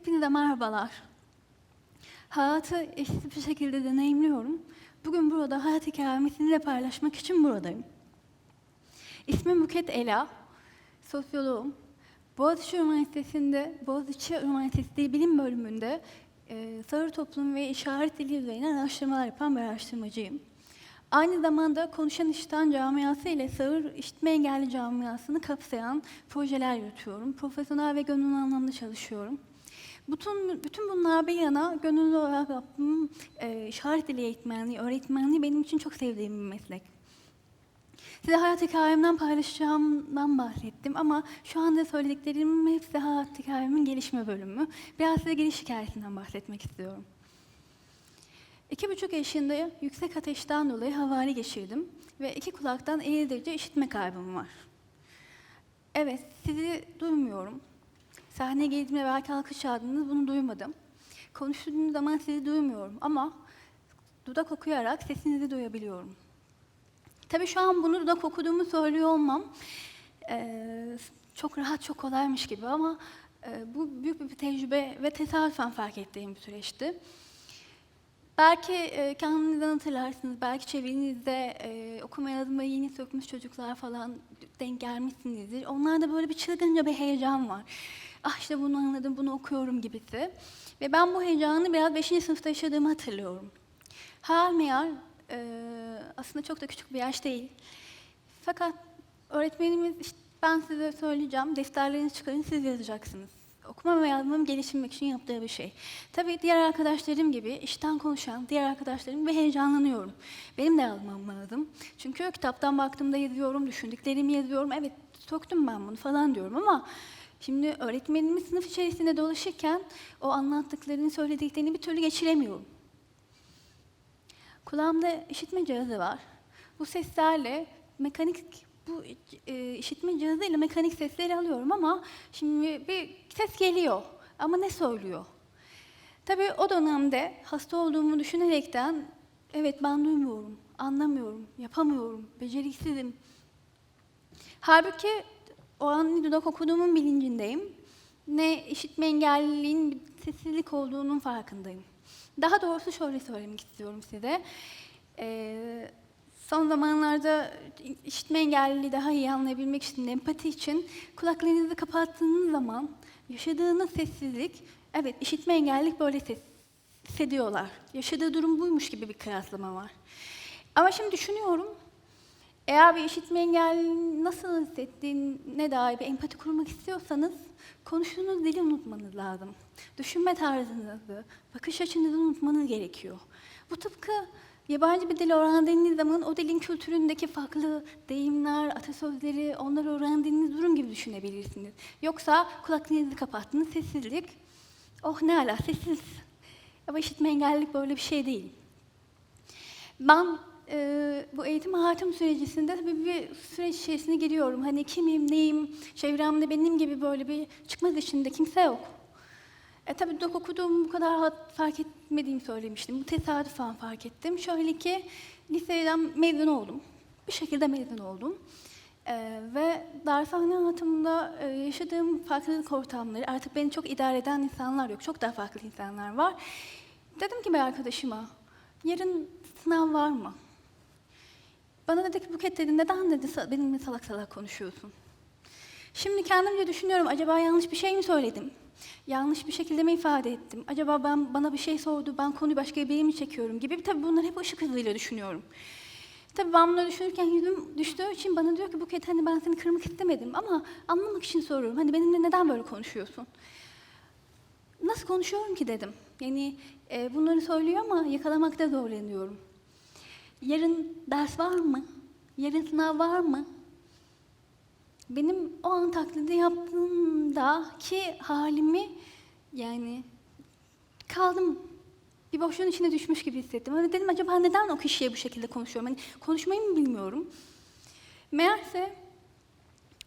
Hepinize merhabalar. Hayatı eşit bir şekilde deneyimliyorum. Bugün burada hayat hikayemi sizinle paylaşmak için buradayım. İsmim Buket Ela, sosyoloğum. Boğaziçi Üniversitesi'nde, Boğaziçi Üniversitesi Dil Bilim Bölümünde e, sarı toplum ve işaret dili üzerine araştırmalar yapan bir araştırmacıyım. Aynı zamanda Konuşan İşiten camiası ile Sağır İşitme Engelli camiasını kapsayan projeler yürütüyorum. Profesyonel ve gönüllü anlamda çalışıyorum. Bütün, bütün bunlar bir yana gönüllü olarak yaptığım e, işaret dili eğitmenliği, öğretmenliği benim için çok sevdiğim bir meslek. Size hayat hikayemden paylaşacağımdan bahsettim ama şu anda söylediklerimin hepsi hayat hikayemin gelişme bölümü. Biraz size geliş hikayesinden bahsetmek istiyorum. İki buçuk yaşında yüksek ateşten dolayı havale geçirdim ve iki kulaktan eğildirce işitme kaybım var. Evet, sizi duymuyorum. Sahneye geldiğimde belki alkış çaldınız, bunu duymadım. Konuştuğum zaman sizi duymuyorum ama dudak okuyarak sesinizi duyabiliyorum. Tabii şu an bunu dudak okuduğumu söylüyor olmam eee, çok rahat, çok kolaymış gibi ama eee, bu büyük bir tecrübe ve tesadüfen fark ettiğim bir süreçti. Belki e, kendinizden hatırlarsınız, belki çevrenizde e, okuma yazma yeni sökmüş çocuklar falan denk gelmişsinizdir. Onlarda böyle bir çılgınca bir heyecan var. Ah işte bunu anladım, bunu okuyorum gibisi. Ve ben bu heyecanı biraz 5. sınıfta yaşadığımı hatırlıyorum. Hayal meyal, e, aslında çok da küçük bir yaş değil. Fakat öğretmenimiz, işte ben size söyleyeceğim, defterlerinizi çıkarın, siz yazacaksınız okuma ve yazmamı geliştirmek için yaptığı bir şey. Tabii diğer arkadaşlarım gibi işten konuşan diğer arkadaşlarım ve heyecanlanıyorum. Benim de yazmam lazım. Çünkü kitaptan baktığımda yazıyorum, düşündüklerimi yazıyorum. Evet, soktum ben bunu falan diyorum ama şimdi öğretmenimiz sınıf içerisinde dolaşırken o anlattıklarını, söylediklerini bir türlü geçiremiyorum. Kulağımda işitme cihazı var. Bu seslerle mekanik bu e, işitme cihazıyla mekanik sesleri alıyorum ama şimdi bir ses geliyor ama ne söylüyor? Tabii o dönemde hasta olduğumu düşünerekten evet ben duymuyorum, anlamıyorum, yapamıyorum, beceriksizim. Halbuki o an ne dudak okuduğumun bilincindeyim, ne işitme engelliliğin bir sessizlik olduğunun farkındayım. Daha doğrusu şöyle söylemek istiyorum size. Ee, Son zamanlarda işitme engelliliği daha iyi anlayabilmek için, empati için kulaklarınızı kapattığınız zaman yaşadığınız sessizlik, evet işitme engellilik böyle ses, hissediyorlar. Yaşadığı durum buymuş gibi bir kıyaslama var. Ama şimdi düşünüyorum, eğer bir işitme engelli nasıl hissettiğine dair bir empati kurmak istiyorsanız konuştuğunuz dili unutmanız lazım. Düşünme tarzınızı, bakış açınızı unutmanız gerekiyor. Bu tıpkı Yabancı bir dil öğrendiğiniz zaman o dilin kültüründeki farklı deyimler, atasözleri, onları öğrendiğiniz durum gibi düşünebilirsiniz. Yoksa kulaklarınızı kapattınız, sessizlik. Oh ne ala, sessiz. Ama işitme engellilik böyle bir şey değil. Ben e, bu eğitim hayatım sürecisinde tabii bir süreç içerisine giriyorum. Hani kimim, neyim, çevremde benim gibi böyle bir çıkmaz içinde kimse yok. E tabii dok okuduğumu bu kadar fark etmediğimi söylemiştim. Bu tesadüfen fark ettim. Şöyle ki liseden mezun oldum. Bir şekilde mezun oldum. E, ve dershane hayatımda e, yaşadığım farklılık ortamları, artık beni çok idare eden insanlar yok. Çok daha farklı insanlar var. Dedim ki bir arkadaşıma, yarın sınav var mı? Bana dedi ki Buket dedi, neden dedi benimle salak salak konuşuyorsun? Şimdi kendimce düşünüyorum, acaba yanlış bir şey mi söyledim? Yanlış bir şekilde mi ifade ettim? Acaba ben bana bir şey sordu, ben konuyu başka bir mi çekiyorum gibi. Tabii bunları hep ışık hızıyla düşünüyorum. Tabii ben bunları düşünürken yüzüm düştüğü için bana diyor ki Buket hani ben seni kırmak istemedim ama anlamak için soruyorum. Hani benimle neden böyle konuşuyorsun? Nasıl konuşuyorum ki dedim. Yani e, bunları söylüyor ama yakalamakta zorlanıyorum. Yarın ders var mı? Yarın sınav var mı? benim o an taklidi yaptığımdaki halimi yani kaldım. Bir boşluğun içine düşmüş gibi hissettim. Öyle dedim acaba neden o kişiye bu şekilde konuşuyorum? Hani konuşmayı mı bilmiyorum? Meğerse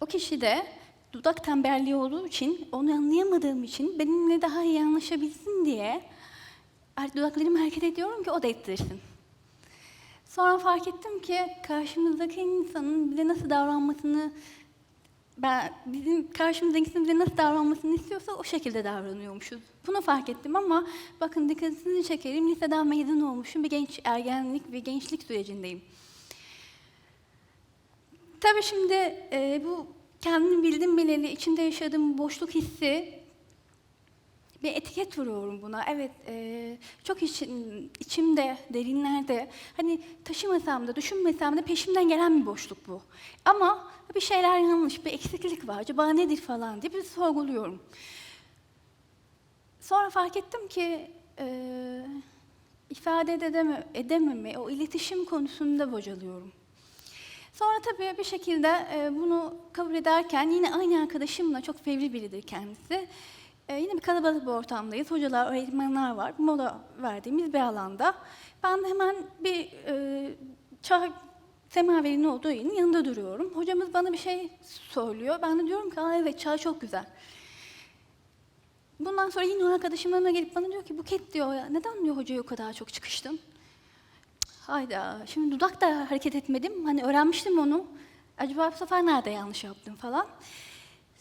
o kişi de dudak tembelliği olduğu için, onu anlayamadığım için benimle daha iyi anlaşabilsin diye dudaklarımı hareket ediyorum ki o da ettirsin. Sonra fark ettim ki karşımızdaki insanın bize nasıl davranmasını ben bizim karşımızdakinin bize nasıl davranmasını istiyorsa o şekilde davranıyormuşuz. Bunu fark ettim ama bakın dikkatinizi çekerim. Liseden mezun olmuşum. Bir genç ergenlik ve gençlik sürecindeyim. Tabii şimdi e, bu kendimi bildim bileli içinde yaşadığım boşluk hissi bir etiket vuruyorum buna. Evet, e, çok için, içimde, derinlerde, hani taşımasam da, düşünmesem de peşimden gelen bir boşluk bu. Ama bir şeyler yanlış, bir eksiklik var, acaba nedir falan diye bir sorguluyorum. Sonra fark ettim ki e, ifade edeme, edememe, o iletişim konusunda bocalıyorum. Sonra tabii bir şekilde e, bunu kabul ederken yine aynı arkadaşımla çok fevri biridir kendisi. E, yine bir kalabalık bir ortamdayız. Hocalar, öğretmenler var. Mola verdiğimiz bir alanda. Ben de hemen bir e, çay semaverinin olduğu yerin yanında duruyorum. Hocamız bana bir şey söylüyor. Ben de diyorum ki Aa, evet çay çok güzel. Bundan sonra yine o arkadaşım yanıma gelip bana diyor ki Buket diyor ya neden diyor hocaya o kadar çok çıkıştın? Hayda, şimdi dudak da hareket etmedim. Hani öğrenmiştim onu. Acaba bu sefer nerede yanlış yaptım falan.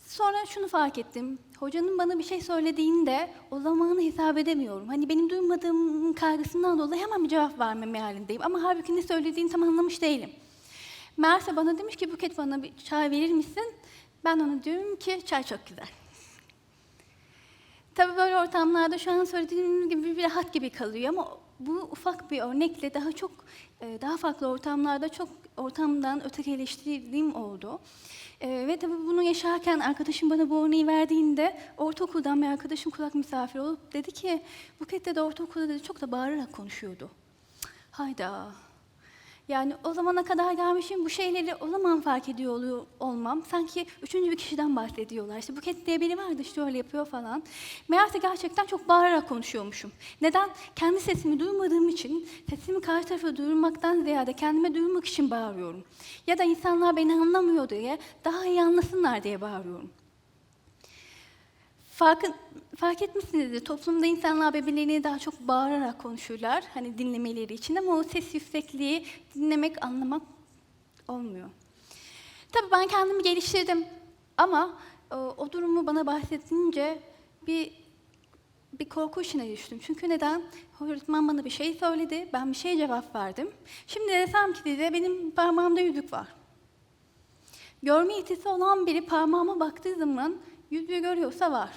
Sonra şunu fark ettim. Hocanın bana bir şey söylediğinde o zamanı hesap edemiyorum. Hani benim duymadığım kaygısından dolayı hemen bir cevap vermeme halindeyim. Ama halbuki ne söylediğini tam anlamış değilim. Meğerse bana demiş ki Buket bana bir çay verir misin? Ben ona diyorum ki çay çok güzel. Tabii böyle ortamlarda şu an söylediğim gibi bir rahat gibi kalıyor ama bu ufak bir örnekle daha çok e, daha farklı ortamlarda çok ortamdan ötekileştirdiğim oldu. E, ve tabii bunu yaşarken arkadaşım bana bu örneği verdiğinde ortaokuldan bir arkadaşım kulak misafiri olup dedi ki Buket de ortaokulda dedi çok da bağırarak konuşuyordu. Hayda. Yani o zamana kadar gelmişim bu şeyleri o zaman fark ediyor oluyor olmam. Sanki üçüncü bir kişiden bahsediyorlar. İşte Buket diye biri vardı işte öyle yapıyor falan. Meğerse gerçekten çok bağırarak konuşuyormuşum. Neden? Kendi sesimi duymadığım için, sesimi karşı tarafa duyurmaktan ziyade kendime duyurmak için bağırıyorum. Ya da insanlar beni anlamıyor diye, daha iyi anlasınlar diye bağırıyorum. Farkın, fark etmişsinizdir. Toplumda insanlar birbirlerini daha çok bağırarak konuşurlar. Hani dinlemeleri için ama o ses yüksekliği dinlemek, anlamak olmuyor. Tabii ben kendimi geliştirdim. Ama o, o durumu bana bahsedince bir bir korku içine düştüm. Çünkü neden? Öğretmen bana bir şey söyledi, ben bir şey cevap verdim. Şimdi desem ki size benim parmağımda yüzük var. Görme yetisi olan biri parmağıma baktığı zaman yüzüğü görüyorsa var.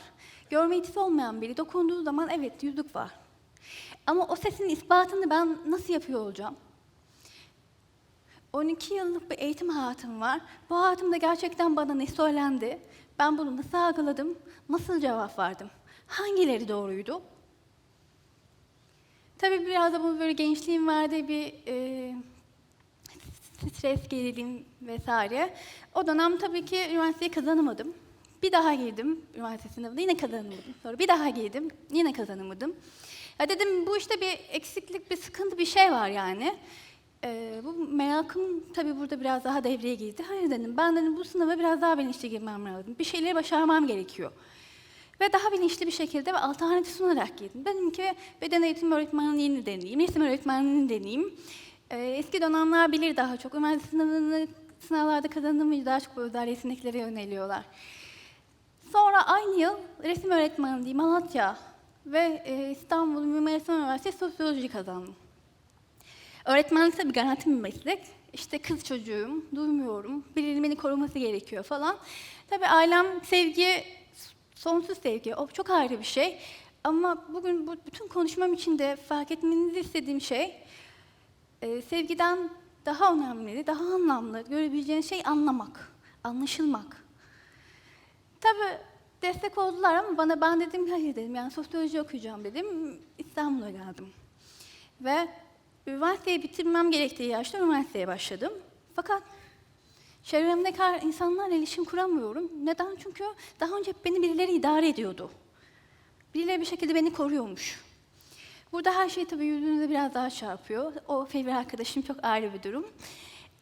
Görme yetisi olmayan biri dokunduğu zaman evet yüzük var. Ama o sesin ispatını ben nasıl yapıyor olacağım? 12 yıllık bir eğitim hayatım var. Bu hayatımda gerçekten bana ne söylendi? Ben bunu nasıl algıladım? Nasıl cevap verdim? Hangileri doğruydu? Tabii biraz da bu böyle gençliğin verdiği bir e, stres, gerilim vesaire. O dönem tabii ki üniversiteyi kazanamadım. Bir daha girdim üniversite sınavında yine kazanamadım. Sonra bir daha girdim yine kazanamadım. Ya dedim bu işte bir eksiklik, bir sıkıntı, bir şey var yani. Ee, bu merakım tabii burada biraz daha devreye girdi. Hayır dedim ben dedim bu sınava biraz daha bilinçli girmem lazım. Bir şeyleri başarmam gerekiyor. Ve daha bilinçli bir şekilde ve alternatif sunarak girdim. Dedim ki beden eğitimi öğretmenliğini deneyeyim, resim öğretmenliğini deneyeyim. Ee, eski dönemler bilir daha çok. Üniversite sınavını, sınavlarda kazandığım daha çok bu özel yeteneklere yöneliyorlar. Sonra aynı yıl resim öğretmenliği Malatya ve e, İstanbul Mimar Üniversitesi Sosyoloji kazandım. Öğretmenlik tabii garanti bir meslek. İşte kız çocuğum, duymuyorum, birinin beni koruması gerekiyor falan. Tabii ailem sevgi, sonsuz sevgi, o çok ayrı bir şey. Ama bugün bu bütün konuşmam için de fark etmenizi istediğim şey, e, sevgiden daha önemli, daha anlamlı görebileceğiniz şey anlamak, anlaşılmak. Tabii destek oldular ama bana ben dedim hayır dedim yani sosyoloji okuyacağım dedim. İstanbul'a geldim. Ve üniversiteyi bitirmem gerektiği yaşta üniversiteye başladım. Fakat çevremdeki her insanlarla iletişim kuramıyorum. Neden? Çünkü daha önce beni birileri idare ediyordu. Birileri bir şekilde beni koruyormuş. Burada her şey tabii yüzünüze biraz daha çarpıyor. O fevri arkadaşım çok ayrı bir durum.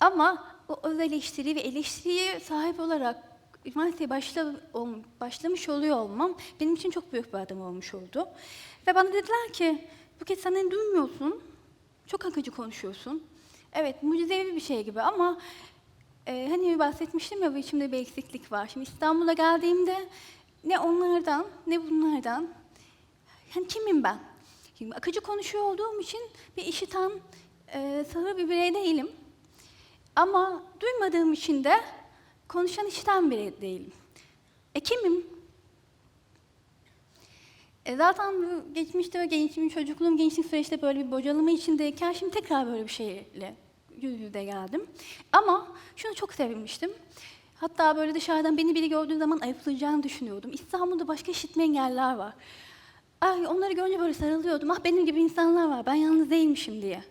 Ama o öz eleştiri ve eleştiriye sahip olarak üniversiteye başla, ol- başlamış oluyor olmam benim için çok büyük bir adım olmuş oldu. Ve bana dediler ki, Buket sen beni duymuyorsun, çok akıcı konuşuyorsun. Evet, mucizevi bir şey gibi ama Ee, hani bahsetmiştim ya bu içimde bir eksiklik var. Şimdi İstanbul'a geldiğimde ne onlardan ne bunlardan yani kimim ben? Şimdi akıcı konuşuyor olduğum için bir işiten, e, sağır bir birey değilim. Ama duymadığım için de konuşan işiten biri değilim. E kimim? E zaten bu geçmişte ve gençliğim, çocukluğum, gençlik süreçte böyle bir bocalama içindeyken şimdi tekrar böyle bir şeyle yüz yüze geldim. Ama şunu çok sevinmiştim. Hatta böyle dışarıdan beni biri gördüğü zaman ayıplayacağını düşünüyordum. İstanbul'da başka işitme engelliler var. Ay onları görünce böyle sarılıyordum. Ah benim gibi insanlar var, ben yalnız değilmişim diye.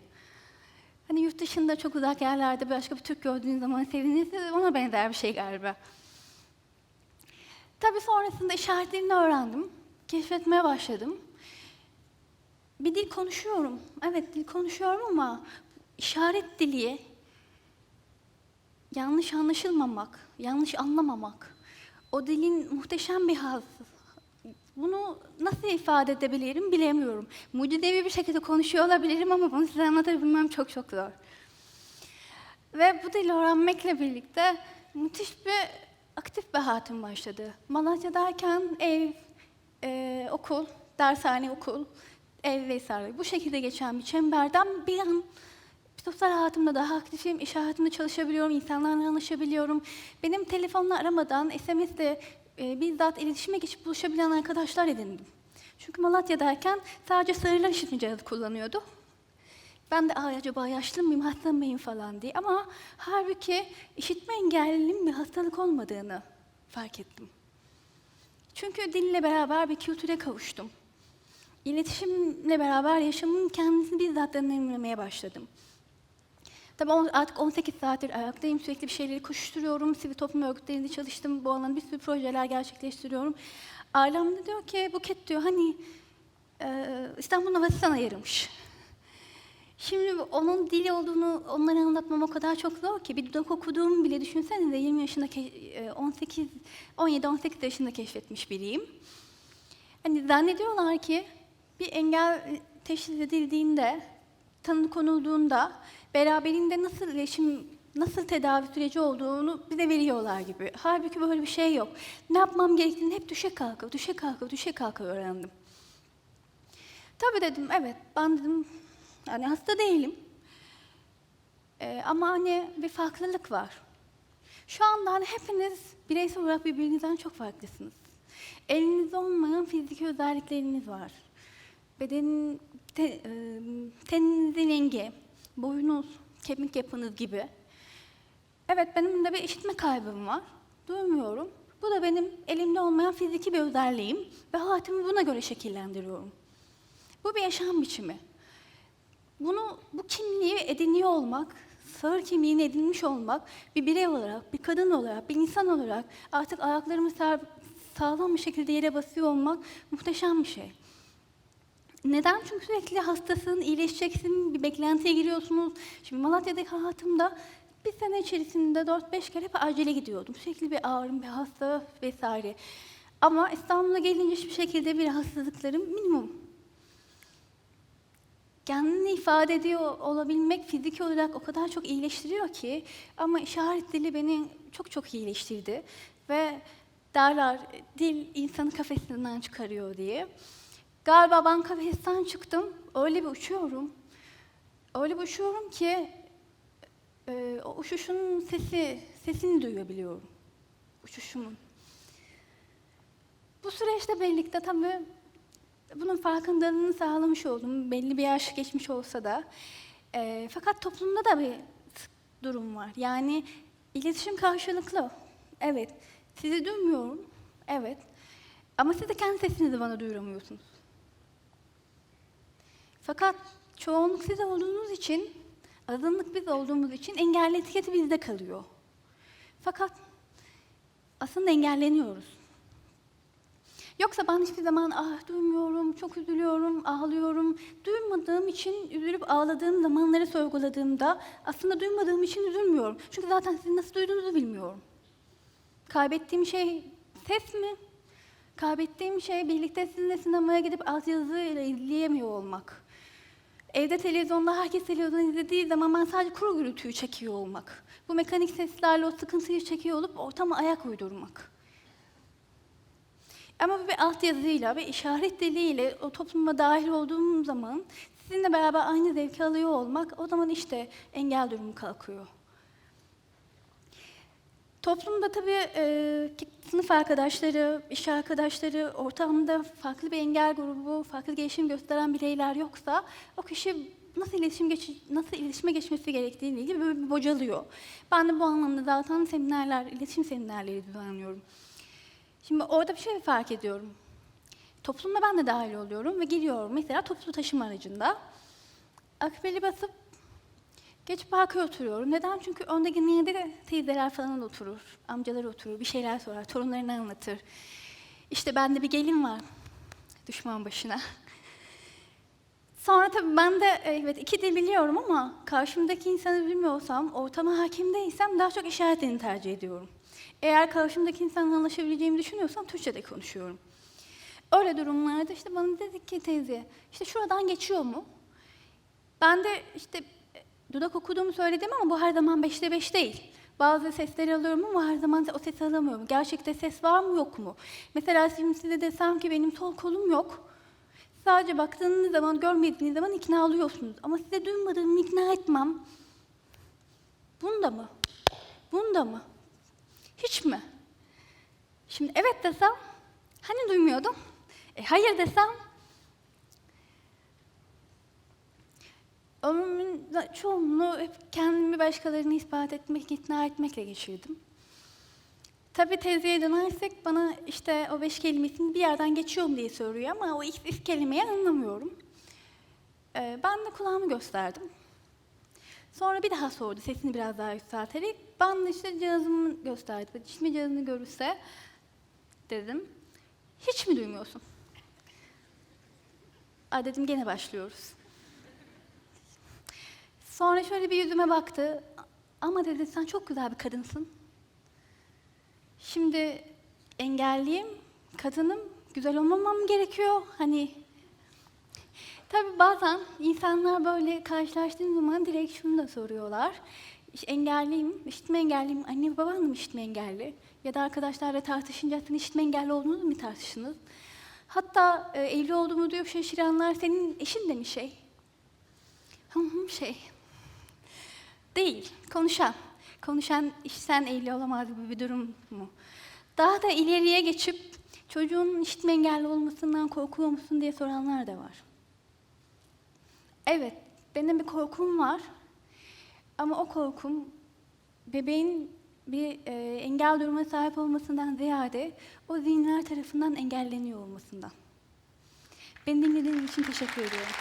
Hani yurt dışında çok uzak yerlerde başka bir Türk gördüğün zaman sevinirse ona benzer bir şey galiba. Tabii sonrasında işaretlerini öğrendim. Keşfetmeye başladım. Bir dil konuşuyorum. Evet dil konuşuyorum ama işaret dili yanlış anlaşılmamak, yanlış anlamamak. O dilin muhteşem bir hazzı. Bunu nasıl ifade edebilirim bilemiyorum. Mucizevi bir şekilde konuşuyor olabilirim ama bunu size anlatabilmem çok çok zor. Ve bu dili öğrenmekle birlikte müthiş bir aktif bir hayatım başladı. Malatya'dayken ev, e, okul, dershane, okul, ev vesaire bu şekilde geçen bir çemberden bir an sosyal hayatımda daha aktifim, iş hayatımda çalışabiliyorum, insanlarla anlaşabiliyorum. Benim telefonla aramadan, SMS'le e, bizzat iletişime geçip buluşabilen arkadaşlar edindim. Çünkü Malatya'dayken sadece sarılar işitme cihazı kullanıyordu. Ben de Ay, acaba yaşlı mıyım, hasta mıyım falan diye. Ama halbuki işitme engelliliğin bir hastalık olmadığını fark ettim. Çünkü dille beraber bir kültüre kavuştum. İletişimle beraber yaşamın kendisini bizzat deneyimlemeye başladım. Tabii on- artık 18 saattir ayaktayım, sürekli bir şeyleri koşturuyorum, sivil toplum örgütlerinde çalıştım, bu alanda bir sürü projeler gerçekleştiriyorum. Ailem de diyor ki, Buket diyor, hani e, İstanbul'un havası sana yaramış. Şimdi onun dili olduğunu onlara anlatmam o kadar çok zor ki. Bir dudak okuduğumu bile düşünsenize 20 yaşında, ke- e, 18, 17-18 yaşında keşfetmiş biriyim. Hani zannediyorlar ki bir engel teşhis edildiğinde, tanı konulduğunda beraberinde nasıl iletişim, nasıl tedavi süreci olduğunu bize veriyorlar gibi. Halbuki böyle bir şey yok. Ne yapmam gerektiğini hep düşe kalka, düşe kalka, düşe kalka öğrendim. Tabii dedim, evet ben dedim yani hasta değilim. Ee, ama hani bir farklılık var. Şu anda hani hepiniz bireysel olarak birbirinizden çok farklısınız. Elinizde olmayan fiziki özellikleriniz var. Bedenin, te, e, teninizin rengi, boyunuz, kemik yapınız gibi. Evet benim de bir işitme kaybım var. Duymuyorum. Bu da benim elimde olmayan fiziki bir özelliğim ve hayatımı buna göre şekillendiriyorum. Bu bir yaşam biçimi. Bunu, bu kimliği ediniyor olmak, sağır kimliğini edinmiş olmak, bir birey olarak, bir kadın olarak, bir insan olarak artık ayaklarımı sağ- sağlam bir şekilde yere basıyor olmak muhteşem bir şey. Neden? Çünkü sürekli hastasın, iyileşeceksin, bir beklentiye giriyorsunuz. Şimdi Malatya'daki hayatımda bir sene içerisinde 4-5 kere hep acele gidiyordum. Sürekli bir ağrım, bir hasta vesaire. Ama İstanbul'a gelince hiçbir şekilde bir hastalıklarım minimum kendini ifade ediyor olabilmek fiziki olarak o kadar çok iyileştiriyor ki ama işaret dili beni çok çok iyileştirdi ve derler dil insanı kafesinden çıkarıyor diye. Galiba ben kafesten çıktım, öyle bir uçuyorum. Öyle bir uçuyorum ki e, o uçuşun sesi, sesini duyabiliyorum. Uçuşumun. Bu süreçte birlikte tabii bunun farkındalığını sağlamış oldum. Belli bir yaş geçmiş olsa da. Ee, fakat toplumda da bir durum var. Yani iletişim karşılıklı. Evet. Sizi duymuyorum. Evet. Ama siz de kendi sesinizi bana duyuramıyorsunuz. Fakat çoğunluk siz olduğunuz için, azınlık biz olduğumuz için engelli etiketi bizde kalıyor. Fakat aslında engelleniyoruz. Yoksa ben hiçbir zaman ah duymuyorum, çok üzülüyorum, ağlıyorum. Duymadığım için üzülüp ağladığım zamanları sorguladığımda aslında duymadığım için üzülmüyorum. Çünkü zaten sizin nasıl duyduğunuzu bilmiyorum. Kaybettiğim şey ses mi? Kaybettiğim şey birlikte sizinle sinemaya gidip altyazıyla izleyemiyor olmak. Evde televizyonda herkes televizyon izlediği zaman ben sadece kuru gürültüyü çekiyor olmak. Bu mekanik seslerle o sıkıntıyı çekiyor olup ortama ayak uydurmak. Ama bir altyazıyla ve işaret diliyle o topluma dahil olduğum zaman sizinle beraber aynı zevki alıyor olmak o zaman işte engel durumu kalkıyor. Toplumda tabii e, sınıf arkadaşları, iş arkadaşları, ortamda farklı bir engel grubu, farklı gelişim gösteren bireyler yoksa o kişi nasıl iletişim geç nasıl iletişime geçmesi gerektiğiyle ilgili böyle bir bocalıyor. Ben de bu anlamda zaten seminerler, iletişim seminerleri düzenliyorum. Şimdi orada bir şey fark ediyorum. Toplumda ben de dahil oluyorum ve geliyorum mesela toplu taşıma aracında. Akbeli basıp Geçip arkaya oturuyorum. Neden? Çünkü önde genelde de teyzeler falan oturur, amcalar oturur, bir şeyler sorar, torunlarını anlatır. İşte bende bir gelin var, düşman başına. Sonra tabii ben de e, evet iki dil biliyorum ama karşımdaki insanı bilmiyorsam, ortama hakim değilsem daha çok işaret tercih ediyorum. Eğer karşımdaki insanla anlaşabileceğimi düşünüyorsam Türkçe'de konuşuyorum. Öyle durumlarda işte bana dedik ki teyze, işte şuradan geçiyor mu? Ben de işte dudak okuduğumu söyledim ama bu her zaman beşte beş değil. Bazı sesleri alıyorum ama her zaman o sesi alamıyorum. Gerçekte ses var mı yok mu? Mesela şimdi size desem ki benim sol kolum yok. Sadece baktığınız zaman, görmediğiniz zaman ikna oluyorsunuz. Ama size duymadığımı ikna etmem. Bunda mı? Bunda mı? Hiç mi? Şimdi evet desem, hani duymuyordum? E, hayır desem, ömrümün çoğunluğu hep kendimi başkalarını ispat etmek, ikna etmekle geçirdim. Tabii teyzeye dönersek bana işte o beş kelimesini bir yerden geçiyorum diye soruyor ama o ilk, ilk kelimeyi anlamıyorum. Ee, ben de kulağımı gösterdim. Sonra bir daha sordu sesini biraz daha yükselterek. Ben de işte cihazımı gösterdim. İşitme cihazını görürse dedim. Hiç mi duymuyorsun? Aa dedim gene başlıyoruz. Sonra şöyle bir yüzüme baktı. Ama dedi sen çok güzel bir kadınsın. Şimdi engelliyim, kadınım, güzel olmamam gerekiyor. Hani tabii bazen insanlar böyle karşılaştığım zaman direkt şunu da soruyorlar. İşte engelliyim, işitme engelliyim, anne baban mı işitme engelli? Ya da arkadaşlarla tartışınca sen işitme engelli olduğunuzu mu tartıştınız? Hatta e, evli olduğumu duyup şaşıranlar senin eşin de mi şey? Hı hı şey. Değil, konuşan. Konuşan işten evli olamaz gibi bir durum mu? Daha da ileriye geçip çocuğun işitme engelli olmasından korkuyor musun diye soranlar da var. Evet, benim bir korkum var. Ama o korkum bebeğin bir e, engel durumuna sahip olmasından ziyade o zihinler tarafından engelleniyor olmasından. Beni dinlediğiniz için teşekkür ediyorum.